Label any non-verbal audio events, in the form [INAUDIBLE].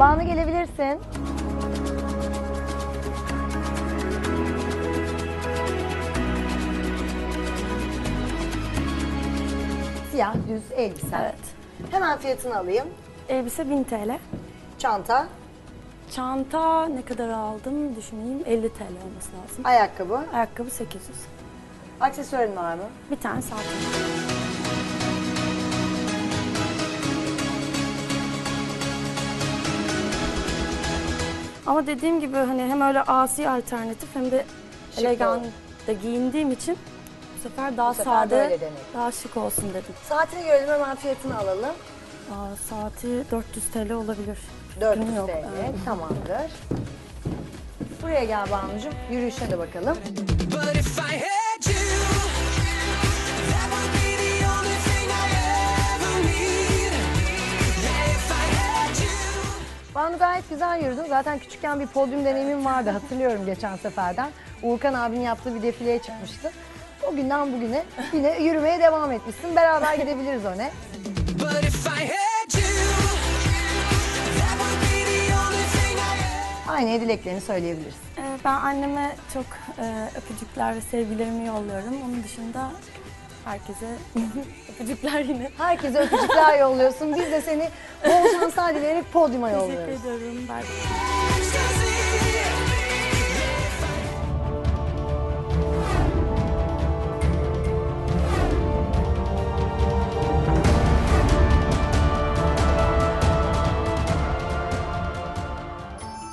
Banu gelebilirsin. Siyah düz elbise. Evet. Hemen fiyatını alayım. Elbise 1000 TL. Çanta, Çanta ne kadar aldım düşüneyim 50 TL olması lazım. ayakkabı, Ayakkabı 800. aksesuarın var mı? Bir tane saat. Ama dediğim gibi hani hem öyle asi alternatif hem de Şık elegan da giyindiğim için bu sefer daha sefer sade, böyle daha şık olsun dedim. Saatini görelim hemen fiyatını alalım. Aa, saati 400 TL olabilir. 400 Fikrim yok. TL. Evet. Tamamdır. Buraya gel Banu'cum. Yürüyüşe de bakalım. But if I had Banu gayet güzel yürüdün. Zaten küçükken bir podyum deneyimim vardı hatırlıyorum geçen seferden. Uğurkan abinin yaptığı bir defileye çıkmıştı. O günden bugüne yine yürümeye devam etmişsin. Beraber gidebiliriz öne. Aynı dileklerini söyleyebilirsin. Ee, Ben anneme çok e, öpücükler ve sevgilerimi yolluyorum. Onun dışında herkese [LAUGHS] öpücükler yine. Herkese öpücükler yolluyorsun. Biz de seni bol şanslar dileyerek podyuma Teşekkür yolluyoruz. ediyorum. Bye.